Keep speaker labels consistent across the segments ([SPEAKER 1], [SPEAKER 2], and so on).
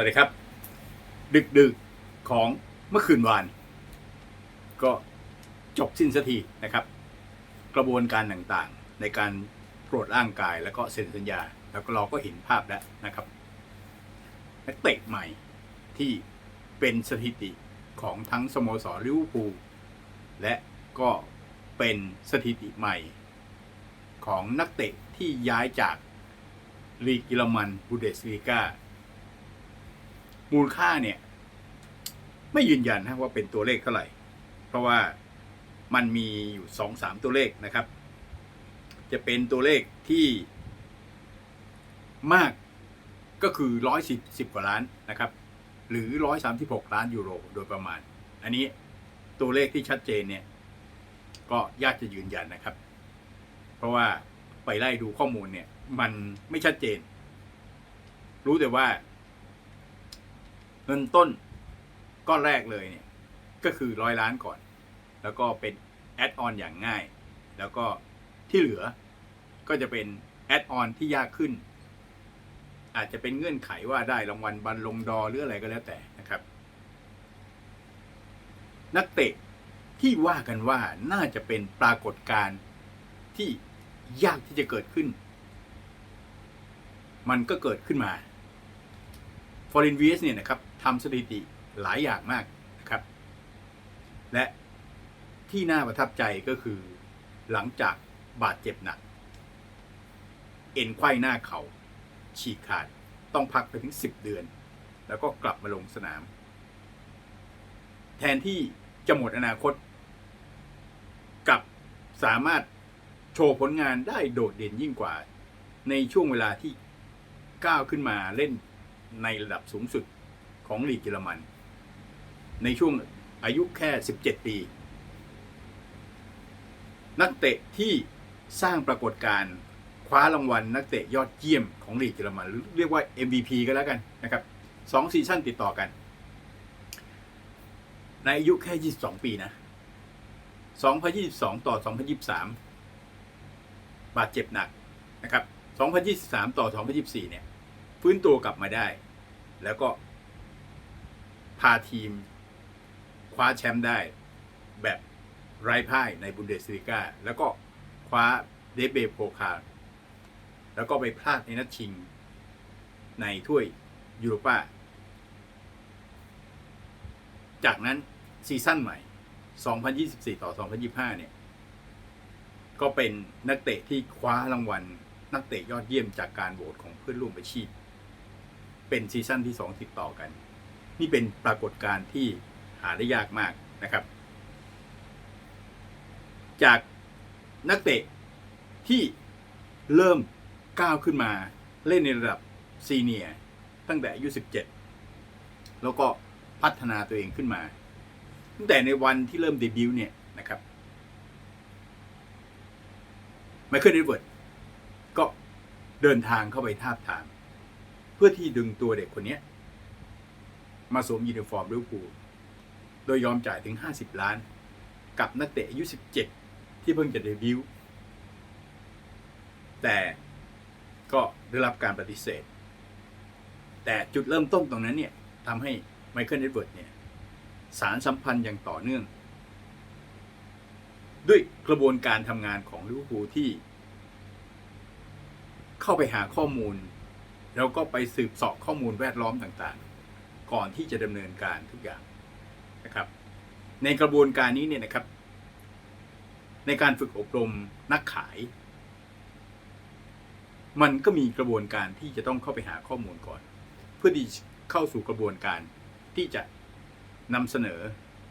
[SPEAKER 1] วัสดีครับ ดึกดึกๆของเมื่อคืนวาน ก็จบสิ้นสักทีนะครับ กระบวนการต่างๆ ในการตรวจร่างกายแล้วก็เซ็นสัญญา แล้วก็เราก็เห็นภาพแล้วนะครับนักเตะใหม่ที่เป็นสถิติของทั้งสโมสรลิเวอร์พูลและก็เป็นสถิติใหม่ ของนักเตะที่ย้ายจากลีกเยอรมันบูเดสลีกา มูลค่าเนี่ย ไม่ยืนยันนะว่าเป็นตัวเลขเท่าไหร่ เพราะว่ามันมีอยู่สองสามตัวเลขนะครับ จะเป็นตัวเลขที่มากก็คือร้อยสิบสิบกว่าล้านนะครับ หรือร้อยสามสิบหกล้านยูโรโดยประมาณ อันนี้ตัวเลขที่ชัดเจนเนี่ย ก็ยากจะยืนยันนะครับ เพราะว่าไปไล่ดูข้อมูลเนี่ย มันไม่ชัดเจน รู้แต่ว่า เงินต้นก้อนแรกเลยเนี่ยก็คือร้อยล้านก่อน แล้วก็เป็นแอดออนอย่างง่าย แล้วก็ที่เหลือก็จะเป็นแอดออนที่ยากขึ้น อาจจะเป็นเงื่อนไขว่าได้รางวัลบัลลงดอหรืออะไรก็แล้วแต่นะครับ นักเตะที่ว่ากันว่าน่าจะเป็นปรากฏการณ์ที่ยากที่จะเกิดขึ้น มันก็เกิดขึ้นมาฟอร์เรนวีสเนี่ยนะครับ ทำสถิติหลายอย่างมากนะครับ และที่น่าประทับใจก็คือหลังจากบาดเจ็บหนัก เอ็นไขว้หน้าเขา่าฉีกขาดต้องพักไปถึง 10 เดือน แล้วก็กลับมาลงสนาม แทนที่จะหมดอนาคต กับสามารถโชว์ผลงานได้โดดเด่นยิ่งกว่า ในช่วงเวลาที่ก้าวขึ้นมาเล่นในระดับสูงสุด ของลีกเยอรมัน ในช่วงอายุแค่ 17 ปี นักเตะที่สร้างปรากฏการณ์คว้ารางวัลนักเตะยอดเยี่ยมของลีกเยอรมัน เรียกว่า MVP ก็แล้วกันนะครับสองซีซั่นติดต่อกัน ในอายุแค่ 22 ปีนะ 2022 ต่อ 2023 บาดเจ็บหนักนะครับ 2023 ต่อ 2024 เนี่ย ฟื้นตัวกลับมาได้ แล้วก็ พาทีม คว้าแชมป์ได้แบบไร้พ่ายในบุนเดสลีกาแล้วก็คว้าเดเบโพคาแล้วก็ไปพลาดในนัดชิง ในถ้วยยูโรปาจากนั้นซีซั่นใหม่ 2024 ต่อ 2025 เนี่ย ก็เป็นนักเตะที่คว้ารางวัล นักเตะยอดเยี่ยมจากการโหวตของเพื่อนร่วมอาชีพ เป็นซีซั่นที่ 2 ติดต่อกัน นี่เป็นปรากฏการณ์ที่หาได้ยากมากนะครับ จากนักเตะที่เริ่มก้าวขึ้นมาเล่นในระดับซีเนียตั้งแต่อายุ 17 แล้วก็พัฒนาตัวเองขึ้นมา ตั้งแต่ในวันที่เริ่มเดบิวต์เนี่ยนะครับไมเคิลเดเวิร์ดก็เดินทางเข้าไปทาบทาม เพื่อที่ดึงตัวเด็กคนนี้ มาสวมยูนิฟอร์มลิเวอร์พูลโดยยอมจ่ายถึง 50 ล้าน กับนักเตะอายุ 17 ที่เพิ่งจะเดบิวต์แต่ก็ได้รับการปฏิเสธ แต่จุดเริ่มต้นตรงนั้นเนี่ยทำให้ไมเคิลเอ็ดเวิร์ดเนี่ยสารสัมพันธ์อย่างต่อเนื่อง ด้วยกระบวนการทำงานของลิเวอร์พูลที่ เข้าไปหาข้อมูล แล้วก็ไปสืบสอบข้อมูลแวดล้อมต่างๆ ก่อนที่จะดำเนินการทุกอย่างนะครับ ในกระบวนการนี้เนี่ยนะครับ ในการฝึกอบรมนักขาย มันก็มีกระบวนการที่จะต้องเข้าไปหาข้อมูลก่อน เพื่อที่เข้าสู่กระบวนการที่จะนำเสนอ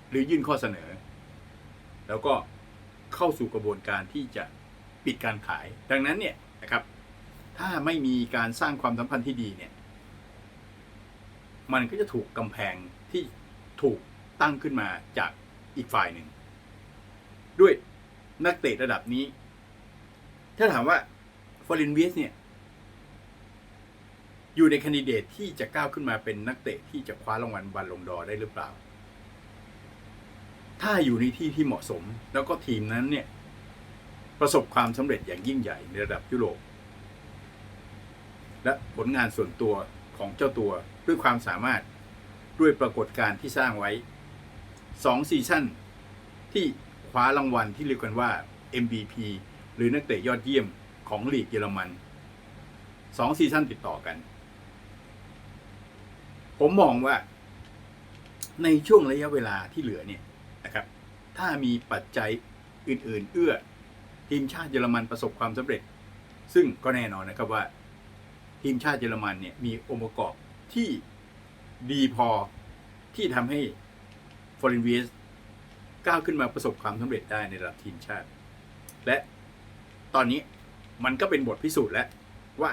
[SPEAKER 1] หรือยื่นข้อเสนอ แล้วก็เข้าสู่กระบวนการที่จะปิดการขาย ดังนั้นเนี่ยนะครับ ถ้าไม่มีการสร้างความสัมพันธ์ที่ดีเนี่ย มันก็จะถูกกำแพงที่ถูกตั้งขึ้นมาจากอีกฝ่ายหนึ่ง ด้วยนักเตะระดับนี้ ถ้าถามว่าฟอรินเวสเนี่ย อยู่ในคนดิเดตที่จะก้าวขึ้นมาเป็นนักเตะที่จะคว้ารางวัลบัลลงดอร์ได้หรือเปล่า ถ้าอยู่ในที่ที่เหมาะสม แล้วก็ทีมนั้นเนี่ย ประสบความสำเร็จอย่างยิ่งใหญ่ในระดับยุโรปและผลงานส่วนตัวของเจ้าตัว ด้วยความสามารถด้วยปรากฏการณ์ที่สร้างไว้สองซีซั่นที่คว้ารางวัลที่เรียกกันว่า MVP หรือนักเตะยอดเยี่ยมของลีกเยอรมันสองซีซั่นติดต่อกัน ผมมองว่า ในช่วงระยะเวลาที่เหลือเนี่ยนะครับ ถ้ามีปัจจัยอื่น ๆ เอื้อ ทีมชาติเยอรมันประสบความสำเร็จ ซึ่งก็แน่นอนนะครับว่า ทีมชาติเยอรมันเนี่ยมีองค์ประกอบ ที่ดีพอที่ทำให้ฟอร์เรนเวสก้าวขึ้นมาประสบความสำเร็จได้ในระดับทีมชาติ และตอนนี้มันก็เป็นบทพิสูจน์แล้วว่า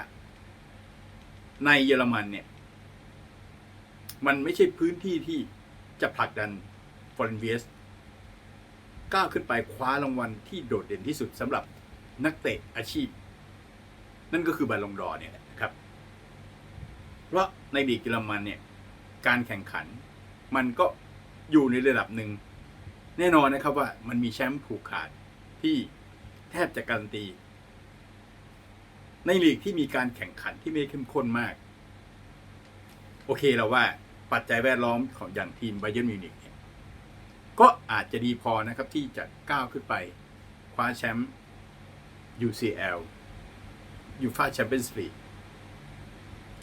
[SPEAKER 1] ในเยอรมันเนี่ย มันไม่ใช่พื้นที่ที่จะผลักดันฟอร์เรนเวสก้าวขึ้นไปคว้ารางวัลที่โดดเด่นที่สุดสำหรับนักเตะอาชีพ นั่นก็คือบาลงดอเนี่ยนะ รับเพราะในลีกเยอรมันเนี่ยการแข่งขัน มันก็อยู่ในระดับหนึ่ง แน่นอนนะครับว่ามันมีแชมป์ผูกขาดที่แทบจะการันตี ในลีกที่มีการแข่งขันที่ไม่เข้มข้นมาก โอเคเราว่าปัจจัยแวดล้อมของอย่างทีมไบเย r n นมิวนิกเนี่ยก็อาจจะดีพอนะครับที่จะก้าวขึ้นไปคว้าแชมป์ UCL ยูฟาแชมเปี้ยนส์ลีก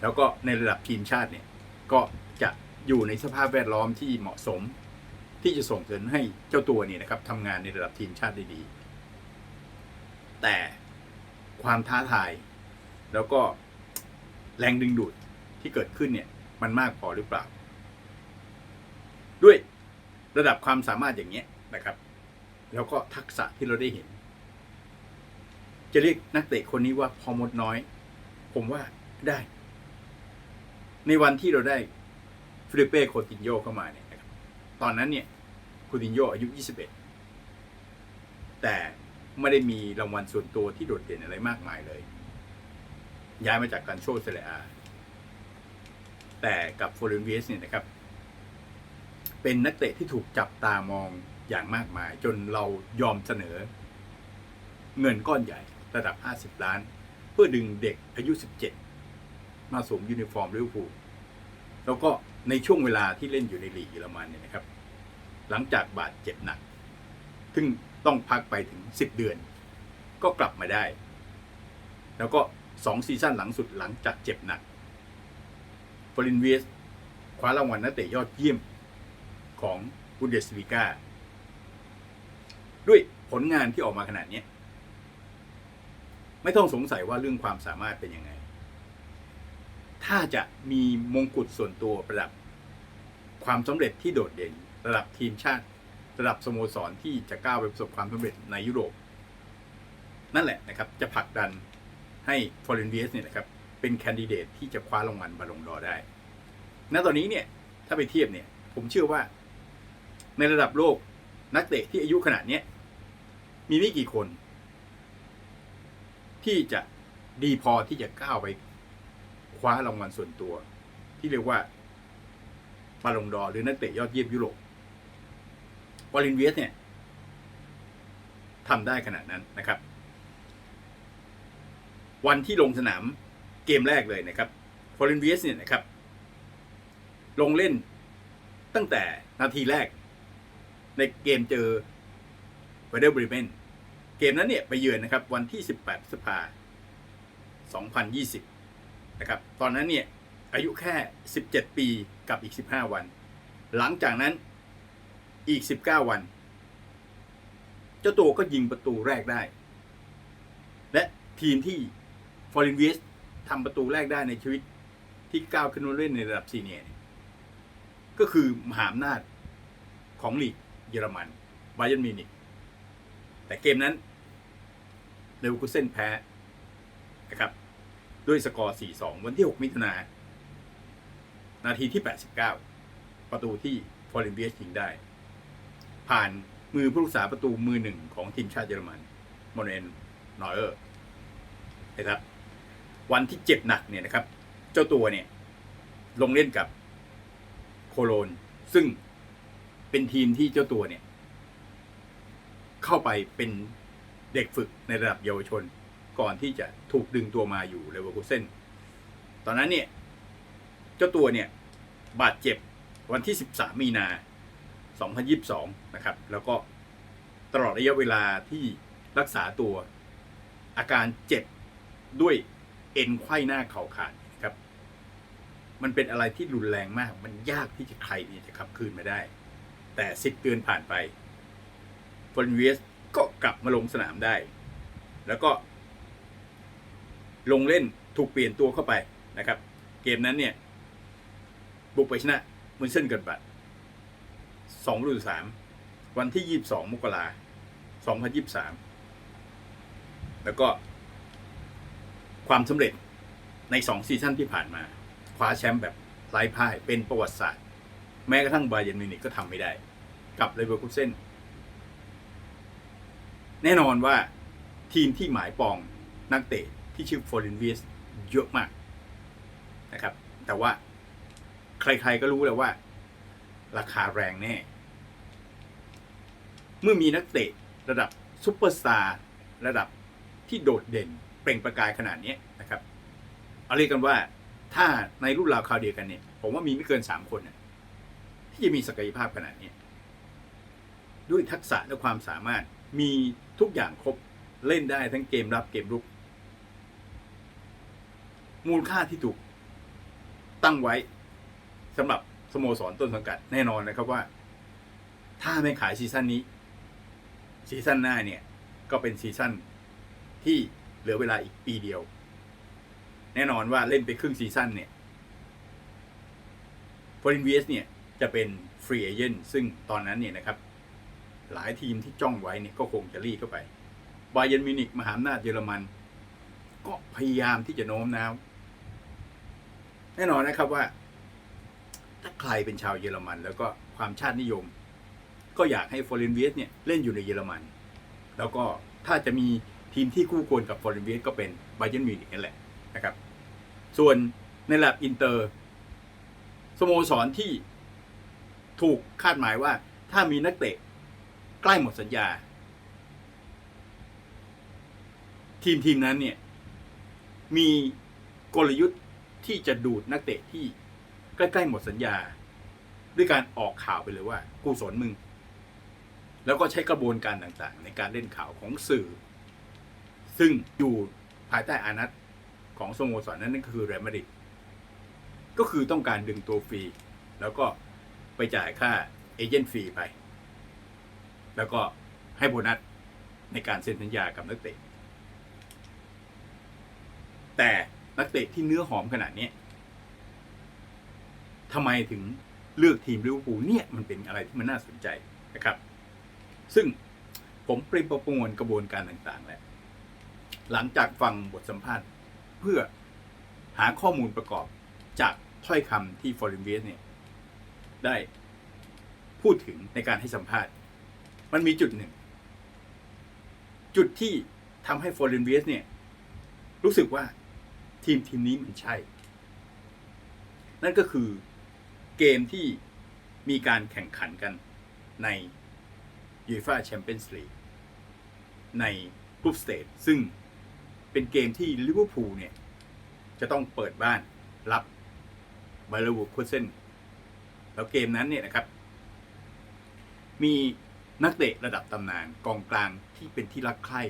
[SPEAKER 1] แล้วก็ในระดับทีมชาติเนี่ยก็จะอยู่ในสภาพแวดล้อมที่เหมาะสม ที่จะส่งเสริมให้เจ้าตัวเนี่ยนะครับทำงานในระดับทีมชาติได้ดี แต่ความท้าทาย แล้วก็แรงดึงดูดที่เกิดขึ้นเนี่ยมันมากพอหรือเปล่า ด้วยระดับความสามารถอย่างเงี้ยนะครับ แล้วก็ทักษะที่เราได้เห็น จะเรียกนักเตะคนนี้ว่าพอมดน้อย ผมว่าได้ ในวันที่เราได้ฟิลิเป้โคตินโยเข้ามาเนี่ยนะครับตอนนั้นเนี่ยโคตินโยอายุ 21 แต่ไม่ได้มีรางวัลส่วนตัวที่โดดเด่นอะไรมากมายเลย ย้ายมาจากการโชว์เซเลอาแต่กับโฟเรนเวสเนี่ยนะครับ เป็นนักเตะที่ถูกจับตามองอย่างมากมาย จนเรายอมเสนอ เงินก้อนใหญ่ระดับ 50 ล้าน เพื่อดึงเด็กอายุ 17 มาสวมยูนิฟอร์มลิเวอร์พูลแล้วก็ในช่วงเวลาที่เล่นอยู่ในลีกเยอรมันเนี่ยนะครับ หลังจากบาดเจ็บหนัก ซึ่งต้องพักไปถึง 10 เดือน ก็กลับมาได้ แล้วก็2ซีซั่นหลังสุดหลังจากเจ็บหนักฟอรินเวสคว้ารางวัลนักเตะยอดเยี่ยมของบุนเดสลีกาด้วยผลงานที่ออกมาขนาดนี้ ไม่ต้องสงสัยว่าเรื่องความสามารถเป็นยังไง ถ้าจะมีมงกุฎส่วนตัวระดับ ความสำเร็จที่โดดเด่น ระดับทีมชาติ ระดับสโมสรที่จะก้าวไปประสบความสำเร็จในยุโรป นั่นแหละนะครับ จะผลักดันให้ฟอร์เรนเวสเนี่ยนะครับเป็นแคนดิเดตที่จะคว้ารางวัลบาลงดอร์ได้ ณ ตอนนี้เนี่ยถ้าไปเทียบเนี่ย ผมเชื่อว่า ในระดับโลกนักเตะที่อายุขนาดเนี้ยมีไม่กี่คน ที่จะดีพอที่จะก้าวไป คว้ารางวัลส่วนตัว ที่เรียกว่าบาลงดอหรือนักเตะยอดเยี่ยมยุโรปวอลินเวียสเนี่ยทำได้ขนาดนั้นนะครับ วันที่ลงสนามเกมแรกเลยนะครับฟอร์เรนเวียสเนี่ยนะครับ ลงเล่นตั้งแต่นาทีแรก ในเกมเจอเวเดอร์บริเมนเกมนั้นเนี่ยไปเยือนนะครับ วันที่ 18พฤษภา2020 นะครับตอนนั้นเนี่ยอายุแค่ 17 ปีกับอีก 15 วัน หลังจากนั้นอีก 19 วัน เจ้าตัวก็ยิงประตูแรกได้ และทีมที่ฟอร์เรนเวสทำประตูแรกได้ในชีวิตที่ก้าวขึ้นมาเล่นในระดับซีเนียร์ก็คือมหาอำนาจของลีกเยอรมันบาเยนมินิกแต่เกมนั้นเลวุคเซนแพ้นะครับ ด้วยสกอร์ 4-2 วันที่ 6 มิถุนายนนาทีที่ 89 ประตูที่ฟอร์เรนเวสยิงได้ ผ่านมือผู้รักษาประตูมือหนึ่งของทีมชาติเยอรมันโมเนนนอยเออร์นะครับ วันที่เจ็บหนักเนี่ยนะครับ เจ้าตัวเนี่ย ลงเล่นกับโคโลน ซึ่งเป็นทีมที่เจ้าตัวเนี่ย เข้าไปเป็นเด็กฝึกในระดับเยาวชน ก่อนที่จะถูกดึงตัวมาอยู่เลเวอร์คูเซนตอนนั้นเนี่ย เจ้าตัวเนี่ย บาดเจ็บวันที่ 13 มีนา 2022 นะครับ แล้วก็ตลอดระยะเวลาที่รักษาตัวอาการเจ็บด้วยเอ็นไข้หน้าเข่าขาดครับ มันเป็นอะไรที่รุนแรงมาก มันยากที่จะใครที่จะขับคืนมาได้ แต่สิบเดือนผ่านไปฟอนเวสก็กลับมาลงสนามได้ แล้วก็ ลงเล่นถูกเปลี่ยนตัวเข้าไปนะครับ เกมนั้นเนี่ยบุกไปชนะมุนเซนเกิดบัตสองฤดูสามวันที่ยี่สิบสองมกราสองพันยี่สามแล้วก็ ความสำเร็จในสองซีซั่นที่ผ่านมาคว้าแชมป์แบบไร้พ่ายเป็นประวัติศาสตร์ แม้กระทั่งบาเยนมิวนิกก็ทำไม่ได้ กับเลเวอร์คูเซนแน่นอนว่าทีมที่หมายปองนักเตะ ที่ชื่อฟอร์เรนเวีสเยอะมากนะครับ แต่ว่าใครๆก็รู้แล้วว่า ราคาแรงแน่ เมื่อมีนักเตะระดับซูเปอร์สตาร์ระดับที่โดดเด่น เปล่งประกายขนาดนี้นะครับ เอาเรียกกันว่าถ้าในรุ่นราวคราวเดียวกันเนี่ย ผมว่ามีไม่เกินสามคนนะที่จะมีศักยภาพขนาดนี้ด้วยทักษะและความสามารถมีทุกอย่างครบเล่นได้ทั้งเกมรับเกมรุก มูลค่าที่ถูกตั้งไว้สำหรับสโมสรต้นสังกัดแน่นอนนะครับว่า ถ้าไม่ขายซีซั่นนี้ ซีซั่นหน้าเนี่ย ก็เป็นซีซั่นที่เหลือเวลาอีกปีเดียว แน่นอนว่าเล่นไปครึ่งซีซั่นเนี่ยฟอร์ n นเวสเนี่ยจะเป็นฟรีเอเจนต์ซึ่งตอนนั้นเนี่ยนะครับ หลายทีมที่จ้องไว้เนี่ยก็คงจะรีเข้าไปบาเยนมิวนิกมหาอำนาจเยอรมัน ก็พยายามที่จะโน้มน้าว แน่นอนนะครับว่า ถ้าใครเป็นชาวเยอรมัน แล้วก็ความชาตินิยม ก็อยากให้ฟอร์เรนเวียสเนี่ยเล่นอยู่ในเยอรมัน แล้วก็ถ้าจะมีทีมที่คู่ควรกับฟอร์เรนเวียสก็เป็นบาเยนมิวนิกนั่นแหละนะครับ ส่วนในระดับอินเตอร์สโมสรที่ถูกคาดหมายว่า ถ้ามีนักเตะใกล้หมดสัญญา ทีมทีมนั้นเนี่ยมีกลยุทธ์ ที่จะดูดนักเตะที่ใกล้ๆหมดสัญญา ด้วยการออกข่าวไปเลยว่า กูสนมึง แล้วก็ใช้กระบวนการต่างๆ ในการเล่นข่าวของสื่อ ซึ่งอยู่ภายใต้อานัตของสโมสรนั้นนั่นก็คือเรอัลมาดริดก็คือต้องการดึงตัวฟรี แล้วก็ไปจ่ายค่าเอเจนต์ฟรีไป แล้วก็ให้โบนัสในการเซ็นสัญญากับนักเตะแต่ นักเตะที่เนื้อหอมขนาดนี้ทำไมถึงเลือกทีมลิเวอร์พูลเนี่ยมันเป็นอะไรที่มันน่าสนใจนะครับ ซึ่งผมไปประมวลกระบวนการต่างๆ แล้ว หลังจากฟังบทสัมภาษณ์เพื่อหาข้อมูลประกอบจากถ้อยคำที่ฟอร์เรนเวียสเนี่ย ได้พูดถึงในการให้สัมภาษณ์ มันมีจุดหนึ่ง จุดที่ทำให้ฟอร์เรนเวียสเนี่ย รู้สึกว่า ทีมทีมนี้มันใช่ นั่นก็คือเกมที่มีการแข่งขันกันในยูฟ่าแชมเปี้ยนส์ลีกในกรุ๊ปสเตจซึ่งเป็นเกมที่ลิเวอร์พูลเนี่ย จะต้องเปิดบ้านรับไบเลวูคุเซนแล้วเกมนั้นเนี่ยนะครับ มีนักเตะระดับตำนานกองกลางที่เป็นที่รักใคร่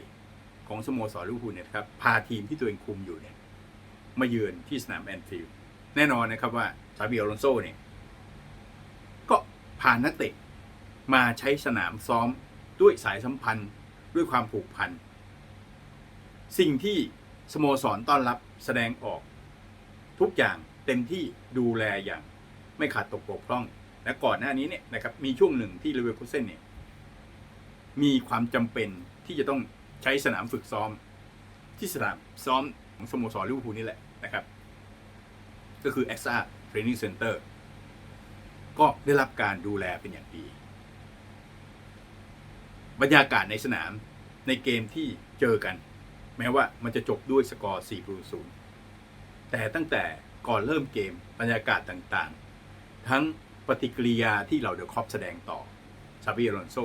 [SPEAKER 1] ของสโมสรลิเวอร์พูลเนี่ยครับ พาทีมที่ตัวเองคุมอยู่เนี่ย มาเยือนที่สนามแอนฟิลด์แน่นอนนะครับว่าซาบิโอลอนโซเนี่ยก็พานนักเตะมาใช้สนามซ้อมด้วยสายสัมพันธ์ด้วยความผูกพัน สิ่งที่สโมสรต้อนรับแสดงออก ทุกอย่างเต็มที่ดูแลอย่างไม่ขาดตกบกพร่อง และก่อนหน้านี้เนี่ยนะครับมีช่วงหนึ่งที่เลเวอร์คูเซนเนี่ยมีความจำเป็นที่จะต้องใช้สนามฝึกซ้อม ที่สนามซ้อมของสโมสรลิเวอร์พูลนี่แหละ นะครับ ก็คือ e x a Training Center ก็ได้รับการดูแลเป็นอย่างดี บรรยากาศในสนามในเกมที่เจอกัน แม้ว่ามันจะจบด้วยสกอร์4ประตู0แต่ตั้งแต่ก่อนเริ่มเกมบรรยากาศต่างๆ ทั้งปฏิกิริยาที่เราเดอะคอปแสดงต่อซาบิอลอนโซ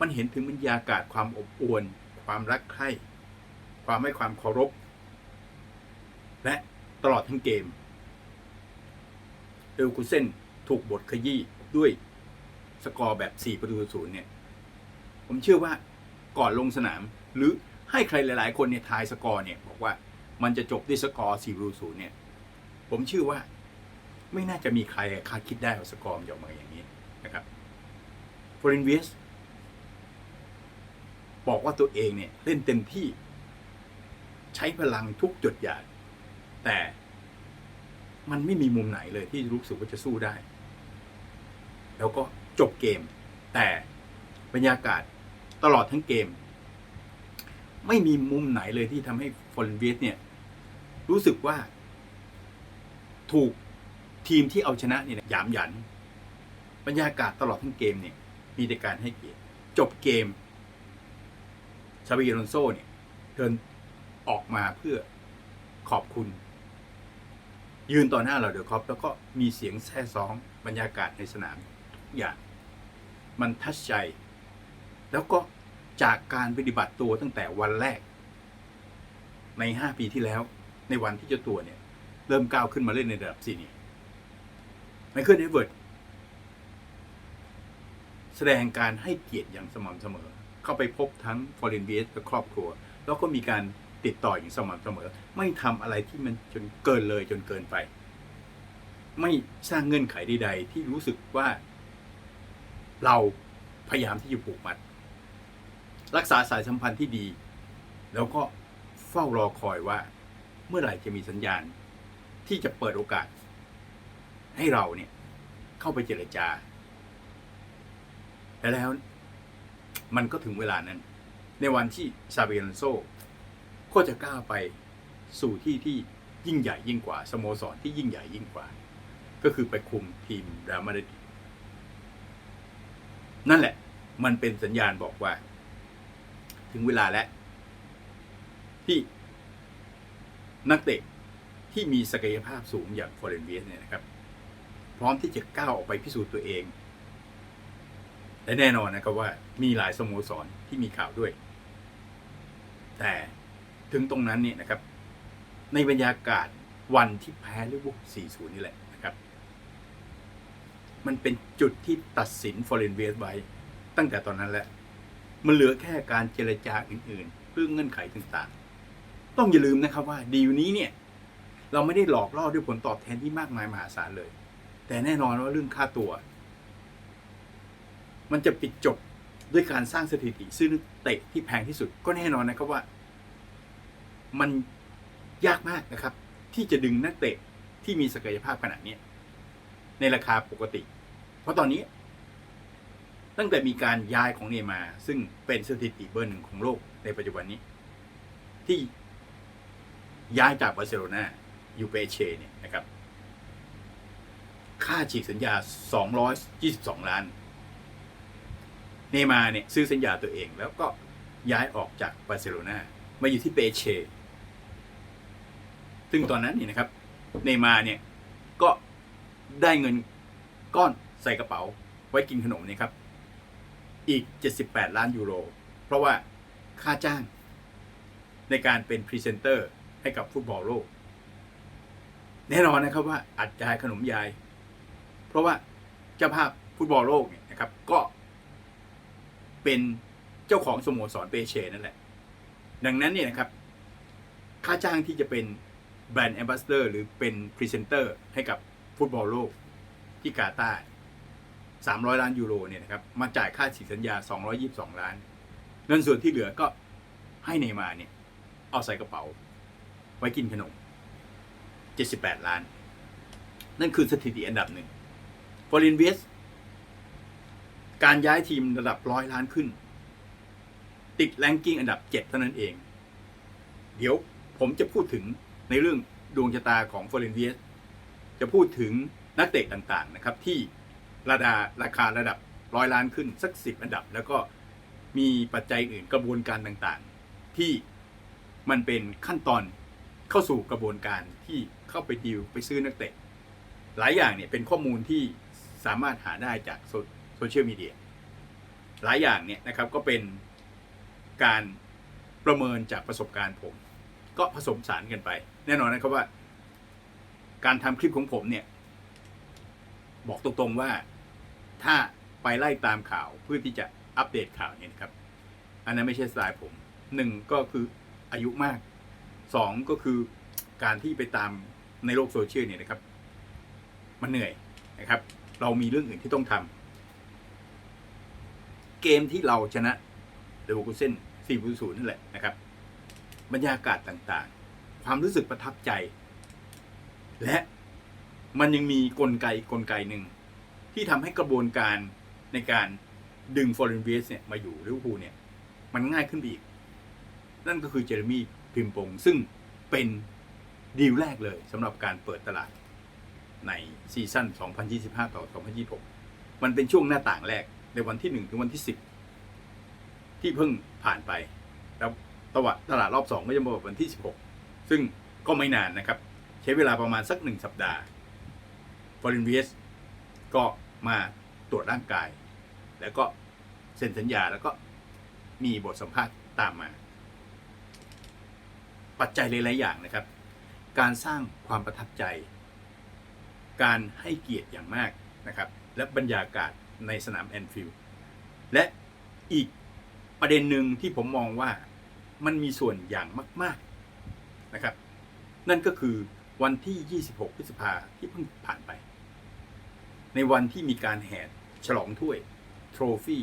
[SPEAKER 1] มันเห็นถึงบรรยากาศความอบอวลความรักใคร่ความให้ความเคารพ และตลอดทั้งเกม เอลกุเซนถูกบทขยี้ด้วยสกอร์แบบ 4 ประตูศูนย์เนี่ย ผมเชื่อว่าก่อนลงสนาม หรือให้ใครหลาย ๆ คนเนี่ยทายสกอร์เนี่ย บอกว่ามันจะจบด้วยสกอร์4ประตูศูนย์เนี่ย ผมเชื่อว่าไม่น่าจะมีใครคาดคิดได้ว่าสกอร์จะออกมาอย่างนี้นะครับฟอรินเวสบอกว่าตัวเองเนี่ยเล่นเต็มที่ ใช้พลังทุกจุดหยาด แต่มันไม่มีมุมไหนเลยที่รู้สึกว่าจะสู้ได้ แล้วก็จบเกม แต่บรรยากาศตลอดทั้งเกม ไม่มีมุมไหนเลยที่ทำให้ฟอร์เรนเวสเนี่ย รู้สึกว่า ถูกทีมที่เอาชนะเนี่ยยามหยัน บรรยากาศตลอดทั้งเกมเนี่ย มีแต่การให้เกียรติจบเกมซาบิอลอนโซเนี่ยเดินออกมาเพื่อขอบคุณ ยืนต่อหน้าเราเดอะคอปแล้วก็มีเสียงแซ่ซ้องบรรยากาศในสนามทุกอย่างมันทัชใจ แล้วก็จากการปฏิบัติตัวตั้งแต่วันแรก ในห้าปีที่แล้ว ในวันที่เจ้าตัวเนี่ย เริ่มก้าวขึ้นมาเล่นในระดับซีเนียร์ไมเคิลเอเวิร์ดแสดงการให้เกียรติอย่างสม่ำเสมอ เข้าไปพบทั้งฟอร์เรนเบียสกับครอบครัว แล้วก็มีการ ติดต่ออย่างสม่ำเสมอ ไม่ทำอะไรที่มันจนเกินเลยจนเกินไป ไม่สร้างเงื่อนไขใดๆ ที่รู้สึกว่า เราพยายามที่จะปลูกมัด รักษาสายสัมพันธ์ที่ดี แล้วก็เฝ้ารอคอยว่า เมื่อไหร่จะมีสัญญาณ ที่จะเปิดโอกาส ให้เราเนี่ย เข้าไปเจรจาแต่แล้วมันก็ถึงเวลานั้น ในวันที่ซาเบียนโซ ก็จะกล้าไปสู่ที่ที่ยิ่งใหญ่ยิ่งกว่าสโมสรที่ยิ่งใหญ่ยิ่งกว่า ก็คือไปคุมทีมรามาดิดนั่นแหละ มันเป็นสัญญาณบอกว่า ถึงเวลาแล้วที่นักเตะที่มีศักยภาพสูงอย่างฟอร์เรนเวียสเนี่ยนะครับ พร้อมที่จะก้าวออกไปพิสูจน์ตัวเอง และแน่นอนนะครับว่ามีหลายสโมสรที่มีข่าวด้วย แต่ ถึงตรงนั้นนี่นะครับ ในบรรยากาศวันที่แพ้ลิเวอร์พูล4-0 นี่แหละนะครับ มันเป็นจุดที่ตัดสินฟอร์เรนเวสไว้ตั้งแต่ตอนนั้นแหละ มันเหลือแค่การเจรจาอื่นๆเรื่องเงื่อนไขต่างๆ ต้องอย่าลืมนะครับว่าดีลนี้เนี่ย เราไม่ได้หลอกล่อด้วยผลตอบแทนที่มากมายมหาศาลเลย แต่แน่นอนว่าเรื่องค่าตัว มันจะปิดจบด้วยการสร้างสถิติซื้อเตะที่แพงที่สุดก็แน่นอนนะครับว่า มันยากมากนะครับ ที่จะดึงนักเตะที่มีศักยภาพขนาดนี้ในราคาปกติ เพราะตอนนี้ ตั้งแต่มีการย้ายของเนมา ซึ่งเป็นสถิติเบอร์หนึ่งของโลกในปัจจุบันนี้ ที่ย้ายจากบาร์เซโลนาอยู่เปเชเนี่ยนะครับ ค่าฉีกสัญญา 222 ล้าน เนมาเนี่ยซื้อสัญญาตัวเองแล้วก็ย้ายออกจากบาร์เซโลนามาอยู่ที่เปเช ซึ่งตอนนั้นนี่นะครับเนมาเนี่ยก็ได้เงินก้อนใส่กระเป๋าไว้กินขนมนี่ครับ อีก 78 ล้านยูโร เพราะว่าค่าจ้างในการเป็นพรีเซนเตอร์ให้กับฟุตบอลโลก แน่นอนนะครับว่าอัดยายขนมยาย เพราะว่าเจ้าภาพฟุตบอลโลกเนี่ยนะครับ ก็เป็นเจ้าของสโมสรเปเช่นั่นแหละ ดังนั้นเนี่ยนะครับ ค่าจ้างที่จะเป็น แบรนด์แอมบาสเดอร์หรือเป็นพรีเซนเตอร์ให้กับฟุตบอลโลกที่กาตาร์300 ล้านยูโรเนี่ยนะครับมาจ่ายค่าฉีกสัญญา 222 ล้าน เงินส่วนที่เหลือก็ให้เนมาเนี่ย เอาใส่กระเป๋า ไว้กินขนม 78 ล้าน นั่นคือสถิติอันดับหนึ่งฟอรินเวสการย้ายทีมระดับร้อยล้านขึ้น ติดแรงกิ้งอันดับ 7 เท่านั้นเอง เดี๋ยวผมจะพูดถึง ในเรื่องดวงชะตาของฟอรินเวสจะพูดถึงนักเตะต่างๆนะครับที่ระดาราคาระดับร้อยล้านขึ้นสักสิบอันดับ แล้วก็มีปัจจัยอื่นกระบวนการต่างๆ ที่มันเป็นขั้นตอนเข้าสู่กระบวนการที่เข้าไปดีลไปซื้อนักเตะ หลายอย่างเนี่ยเป็นข้อมูลที่สามารถหาได้จากโซโซเชียลมีเดียหลายอย่างเนี่ยนะครับก็เป็นการประเมินจากประสบการณ์ผม ก็ผสมสารกันไป แน่นอนนะครับว่า การทำคลิปของผมเนี่ย บอกตรงๆว่าถ้าไปไล่ตามข่าวเพื่อที่จะอัปเดตข่าวเนี่ยนะครับ อันนั้นไม่ใช่สไตล์ผมหนึ่งก็คืออายุมากสองก็คือการที่ไปตามในโลกโซเชียลเนี่ยนะครับ มันเหนื่อยนะครับ เรามีเรื่องอื่นที่ต้องทำเกมที่เราชนะเดวกูเซน4 0นั่นแหละนะครับ บรรยากาศต่างๆ ความรู้สึกประทับใจ และมันยังมีกลไกกลไกหนึ่ง ที่ทำให้กระบวนการในการดึงฟอร์เรนเวสเนี่ยมาอยู่ลิเวอร์พูลเนี่ย มันง่ายขึ้นไปอีก นั่นก็คือเจอร์มี่พิมปงซึ่งเป็นดีลแรกเลยสำหรับการเปิดตลาดในซีซั่น 2025 ต่อ 2026 มันเป็นช่วงหน้าต่างแรกในวันที่ 1 ถึงวันที่ 10 ที่เพิ่งผ่านไป แล้วตวะตลาดรอบ 2 ก็จะมาวันที่ 16 ซึ่งก็ไม่นานนะครับ ใช้เวลาประมาณสักหนึ่งสัปดาห์ฟอร์เรนเวสก็มาตรวจร่างกาย แล้วก็เซ็นสัญญาแล้วก็มีบทสัมภาษณ์ตามมา ปัจจัยหลายๆอย่างนะครับ การสร้างความประทับใจ การให้เกียรติอย่างมากนะครับ และบรรยากาศในสนามแอนฟิลด์และอีกประเด็นหนึ่งที่ผมมองว่ามันมีส่วนอย่างมาก ๆ นะครับ นั่นก็คือวันที่ 26 พฤษภาที่เพิ่งผ่านไป ในวันที่มีการแห่ฉลองถ้วยโทรฟี่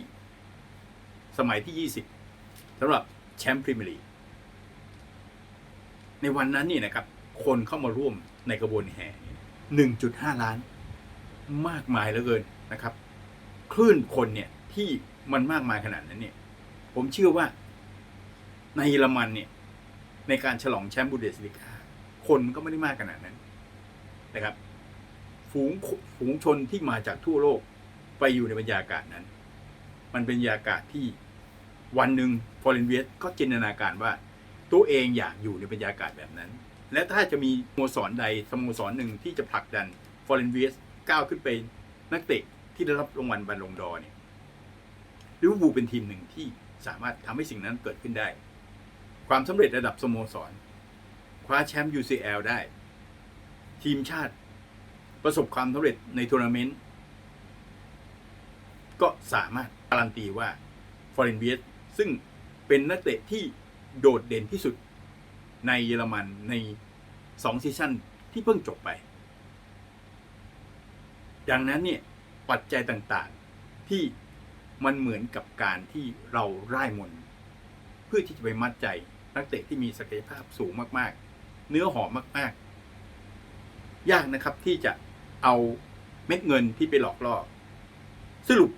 [SPEAKER 1] สมัยที่ 20สำหรับแชมป์พรีเมียร์ลีกในวันนั้นนี่นะครับ คนเข้ามาร่วมในกระบวนแห่เนี่ย1.5 ล้าน มากมายเหลือเกินนะครับ คลื่นคนเนี่ยที่มันมากมายขนาดนั้นเนี่ย ผมเชื่อว่าในเยอรมันเนี่ย ในการฉลองแชมป์บูเดสลิกาคนก็ไม่ได้มากขนาดนั้นนะครับ ฝูงฝูงชนที่มาจากทั่วโลกไปอยู่ในบรรยากาศนั้น มันเป็นบรรยากาศที่วันหนึ่งฟอร์เรนเวียสก็จินตนาการว่าตัวเองอยากอยู่ในบรรยากาศแบบนั้น และถ้าจะมีสโมสรใดสโมสรหนึ่งที่จะผลักดันฟอร์เรนเวียสก้าวขึ้นไปนักเตะที่ได้รับรางวัลบัลลงดอร์เนี่ยลิเวอร์พูลเป็นทีมหนึ่งที่สามารถทำให้สิ่งนั้นเกิดขึ้นได้ ความสำเร็จระดับสโมสร คว้าแชมป์ UCL ได้ ทีมชาติประสบความสำเร็จในทัวร์นาเมนต์ ก็สามารถการันตีว่าฟอร์เรนเบียสซึ่งเป็นนักเตะที่โดดเด่นที่สุดในเยอรมันในสองซีซั่นที่เพิ่งจบไป ดังนั้นเนี่ยปัจจัยต่างๆที่มันเหมือนกับการที่เราร่ายมนต์เพื่อที่จะไปมัดใจ นักเตะที่มีศักยภาพสูงมากๆ เนื้อหอมมากๆ ยากนะครับที่จะเอาเม็ดเงินที่ไปหลอกล่อสรุป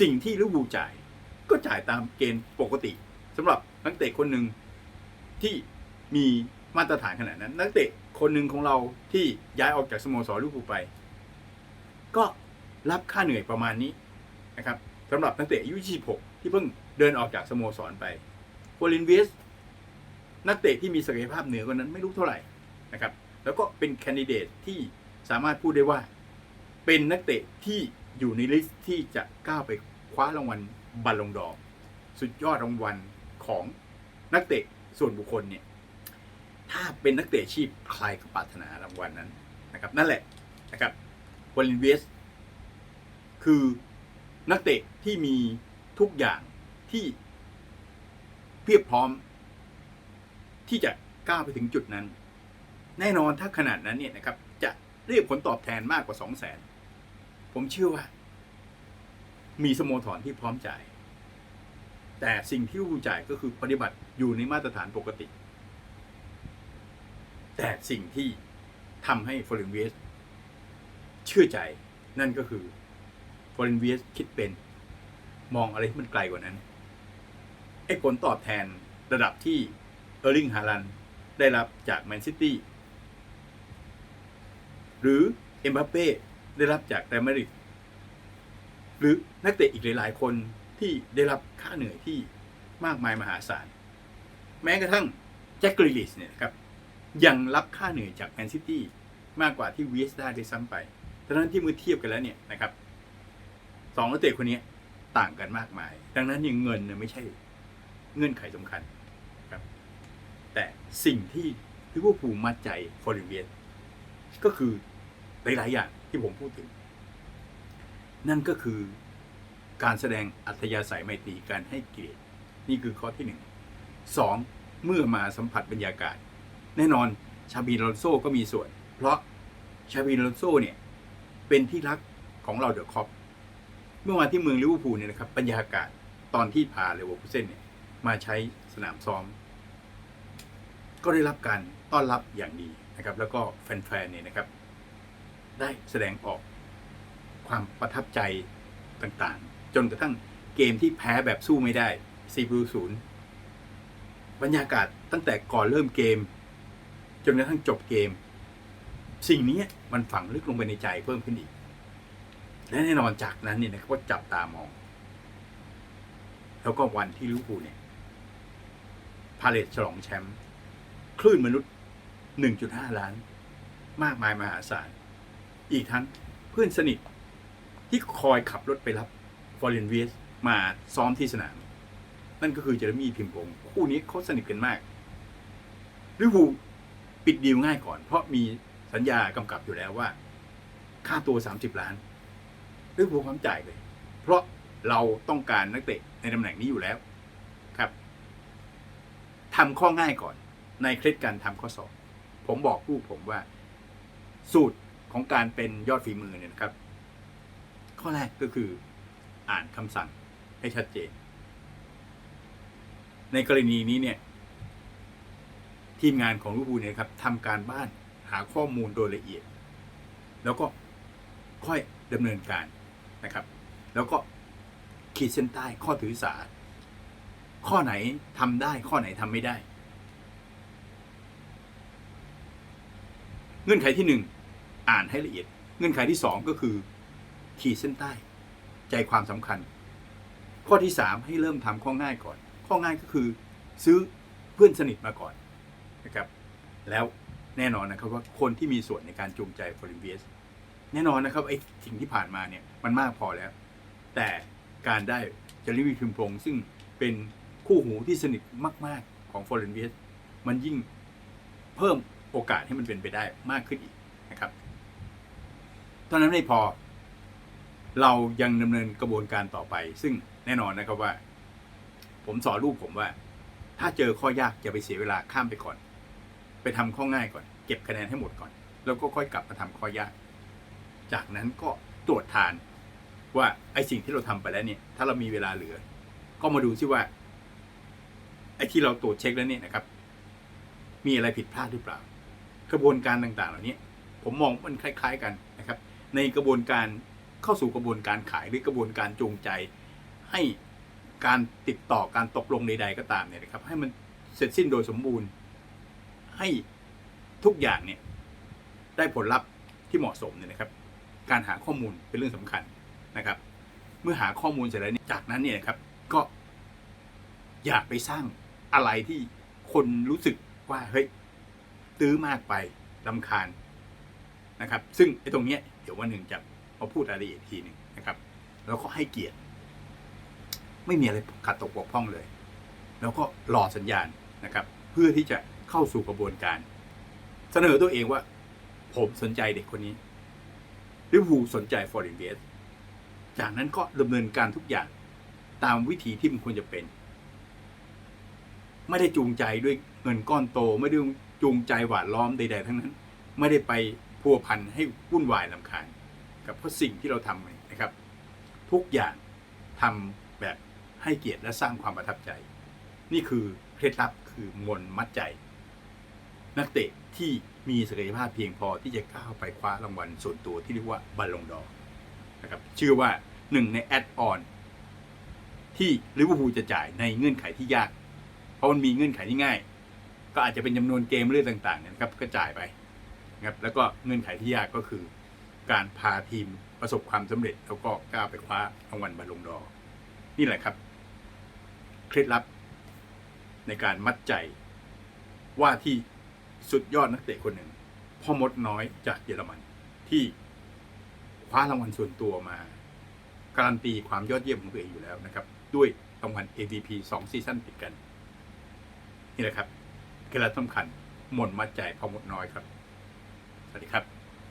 [SPEAKER 1] สิ่งที่ลิเวอร์พูลจ่าย ก็จ่ายตามเกณฑ์ปกติสำหรับนักเตะคนหนึ่งที่มีมาตรฐานขนาดนั้น นักเตะคนหนึ่งของเราที่ย้ายออกจากสโมสรลิเวอร์พูลไป ก็รับค่าเหนื่อยประมาณนี้นะครับสำหรับนักเตะอายุ 26 ที่เพิ่งเดินออกจากสโมสรไปโคลินเวส นักเตะที่มีศักยภาพเหนือกว่านั้นไม่รู้เท่าไหร่นะครับแล้วก็เป็นแคนดิเดตที่สามารถพูดได้ว่า เป็นนักเตะที่อยู่ในลิสต์ที่จะก้าวไปคว้ารางวัลบัลลงดอร์สุดยอดรางวัลของนักเตะส่วนบุคคลเนี่ยถ้าเป็นนักเตะชีพใครก็ปรารถนารางวัลนั้นนะครับนั่นแหละนะครับวอลินเวสคือนักเตะที่มีทุกอย่างที่เพียบพร้อม ที่จะก้าวไปถึงจุดนั้น แน่นอนถ้าขนาดนั้นเนี่ยนะครับ จะเรียกผลตอบแทนมากกว่าสองแสนผมเชื่อว่า มีสโมสรที่พร้อมจ่าย แต่สิ่งที่ผู้จ่ายก็คือปฏิบัติอยู่ในมาตรฐานปกติ แต่สิ่งที่ทำให้ฟอร์เรนเวสเชื่อใจนั่นก็คือฟอร์เรนเวสคิดเป็น มองอะไรที่มันไกลกว่านั้นไอ้ผลตอบแทนระดับที่ เออร์ลิงฮาลันได้รับจากแมนซิตี้หรือเอ็มบัปเป้ได้รับจากแรอัลมาดริดหรือนักเตะอีกหลาย ๆ คนที่ได้รับค่าเหนื่อยที่มากมายมหาศาล แม้กระทั่งแจ็คกริลิสเนี่ยครับยังรับค่าเหนื่อยจากแมนซิตี้มากกว่าที่วีสได้ด้ซ้ำไปดังนั้นที่มือเทียบกันแล้วเนี่ยนะครับสองนักเตะคนนี้ต่างกันมากมาย ดังนั้นยังเงินเนี่ยไม่ใช่เงื่อนไขสำคัญ แต่สิ่งที่ลิเวอร์พูลมัดใจฟอร์เรนเวียสก็คือหลายๆอย่างที่ผมพูดถึง นั่นก็คือการแสดงอัธยาศัยไมตรีการให้เกียรตินี่คือข้อที่หนึ่งสองเมื่อมาสัมผัสบรรยากาศ แน่นอนชาบีลอนโซก็มีส่วน เพราะชาบีลอนโซเนี่ยเป็นที่รักของเราเดอะคอปเมื่อมาที่เมืองลิเวอร์พูลเนี่ยนะครับบรรยากาศตอนที่พาเลเวอร์พูเซนเนี่ยมาใช้สนามซ้อม ก็ได้รับการต้อนรับอย่างดีนะครับ แล้วก็แฟนๆเนี่ยนะครับ ได้แสดงออกความประทับใจต่างๆ จนกระทั่งเกมที่แพ้แบบสู้ไม่ได้4ประตูศูนย์บรรยากาศตั้งแต่ก่อนเริ่มเกม จนกระทั่งจบเกม สิ่งนี้มันฝังลึกลงไปในใจเพิ่มขึ้นอีก และแน่นอนจากนั้นเนี่ยนะครับก็จับตามอง แล้วก็วันที่ลิเวอร์พูลเนี่ยพาเลทฉลองแชมป์ คลื่นมนุษย์ 1.5 ล้าน มากมายมหาศาล อีกทั้งเพื่อนสนิทที่คอยขับรถไปรับฟอร์เรนเวสมาซ้อมที่สนาม นั่นก็คือเจอร์มี่พิมพงศ์คู่นี้เขาสนิทกันมากลิเวอร์พูลปิดดีลง่ายก่อน เพราะมีสัญญากำกับอยู่แล้วว่า ค่าตัว 30 ล้านลิเวอร์พูลพร้อมจ่ายเลย เพราะเราต้องการนักเตะในตำแหน่งนี้อยู่แล้วครับทำข้อง่ายก่อน ในคล็ดการทำข้อสอบ ผมบอกลูกผมว่า สูตรของการเป็นยอดฝีมือเนี่ยนะครับ ข้อแรกก็คืออ่านคำสั่งให้ชัดเจน ในกรณีนี้เนี่ย ทีมงานของลิเวอร์พูเนี่ยครับทำการบ้านหาข้อมูลโดยละเอียด แล้วก็ค่อยดำเนินการนะครับ แล้วก็ขีดเส้นใต้ข้อถือสา ข้อไหนทำได้ข้อไหนทำไม่ได้ เงื่อนไขที่หนึ่งอ่านให้ละเอียด เงื่อนไขที่สองก็คือ ขีดเส้นใต้ ใจความสำคัญ ข้อที่สามให้เริ่มทำข้อง่ายก่อน ข้อง่ายก็คือ ซื้อเพื่อนสนิทมาก่อนนะครับ แล้วแน่นอนนะครับว่าคนที่มีส่วนในการจูงใจฟอรินเวสแน่นอนนะครับไอ้สิ่งที่ผ่านมาเนี่ยมันมากพอแล้ว แต่การได้จาริวีพิมพงซึ่งเป็นคู่หูที่สนิทมาก ๆ ของฟอร์เรนเวสมันยิ่งเพิ่ม โอกาสให้มันเป็นไปได้มากขึ้นอีกนะครับตอนนั้นไม่พอ เรายังดำเนินกระบวนการต่อไป ซึ่งแน่นอนนะครับว่า ผมสอนลูกผมว่า ถ้าเจอข้อยากอย่าไปเสียเวลาข้ามไปก่อน ไปทำข้อง่ายก่อน เก็บคะแนนให้หมดก่อน แล้วก็ค่อยกลับมาทำข้อยาก จากนั้นก็ตรวจทานว่าไอ้สิ่งที่เราทำไปแล้วเนี่ย ถ้าเรามีเวลาเหลือ ก็มาดูซิว่าไอ้ที่เราตรวจเช็คแล้วเนี่ยนะครับ มีอะไรผิดพลาดหรือเปล่า กระบวนการต่างๆ เหล่านี้ ผมมองมันคล้าย ๆกันนะครับ ในกระบวนการเข้าสู่กระบวนการขายหรือกระบวนการจูงใจ ให้การติดต่อการตกลงใด ๆ ก็ตามเนี่ยนะครับ ให้มันเสร็จสิ้นโดยสมบูรณ์ ให้ทุกอย่างเนี่ยได้ผลลัพธ์ที่เหมาะสมเนี่ยนะครับ การหาข้อมูลเป็นเรื่องสำคัญนะครับ เมื่อหาข้อมูลเสร็จแล้วนี่จากนั้นเนี่ยนะครับก็อยากไปสร้างอะไรที่คนรู้สึกว่าเฮ้ย ตื้อมากไปลำคาญนะครับ ซึ่งไอ้ตรงเนี้ยเดี๋ยววันหนึ่งจะมาพูดรายละเอียดทีหนึ่งนะครับ แล้วก็ให้เกียรติ ไม่มีอะไรขัดตกบกพร่องเลย แล้วก็รอสัญญาณนะครับ เพื่อที่จะเข้าสู่กระบวนการ เสนอตัวเองว่า ผมสนใจเด็กคนนี้ลิเวอร์พูลสนใจฟอร์เรนเวสจากนั้นก็ดำเนินการทุกอย่างตามวิธีที่มันควรจะเป็น ไม่ได้จูงใจด้วยเงินก้อนโตไม่ได้ จูงใจหวาดล้อมใด ๆ ทั้งนั้น ไม่ได้ไปพัวพันให้วุ่นวายลำคาญ กับเพราะสิ่งที่เราทำนะครับ ทุกอย่างทำแบบให้เกียรติและสร้างความประทับใจ นี่คือเคล็ดลับคือมนมัดใจ นักเตะที่มีศักยภาพเพียงพอที่จะก้าวไปคว้ารางวัลส่วนตัวที่เรียกว่าบัลลงดอนะครับชื่อว่าหนึ่งในแอดออนที่ลิเวอร์พูลจะจ่ายในเงื่อนไขที่ยาก เพราะมันมีเงื่อนไขที่ง่าย ก็อาจจะเป็นจำนวนเกมเรื่องต่างๆเนี่ยนะครับก็จ่ายไปนะครับแล้วก็เงื่อนไขที่ยากก็คือ การพาทีมประสบความสำเร็จแล้วก็ก้าวไปคว้ารางวัลบัลลงดอร์นี่แหละครับ เคล็ดลับ ในการมัดใจว่าที่สุดยอดนักเตะคนหนึ่งพ่อมดน้อยจากเยอรมัน ที่คว้ารางวัลส่วนตัวมา การันตีความยอดเยี่ยมของตัวเองอยู่แล้วนะครับ ด้วยรางวัล AVP 2ซีซั่นติดกัน นี่แหละครับ เคล็ดลับสำคัญ หม่นมาใจพ่อมดน้อยครับ สวัสดีครับ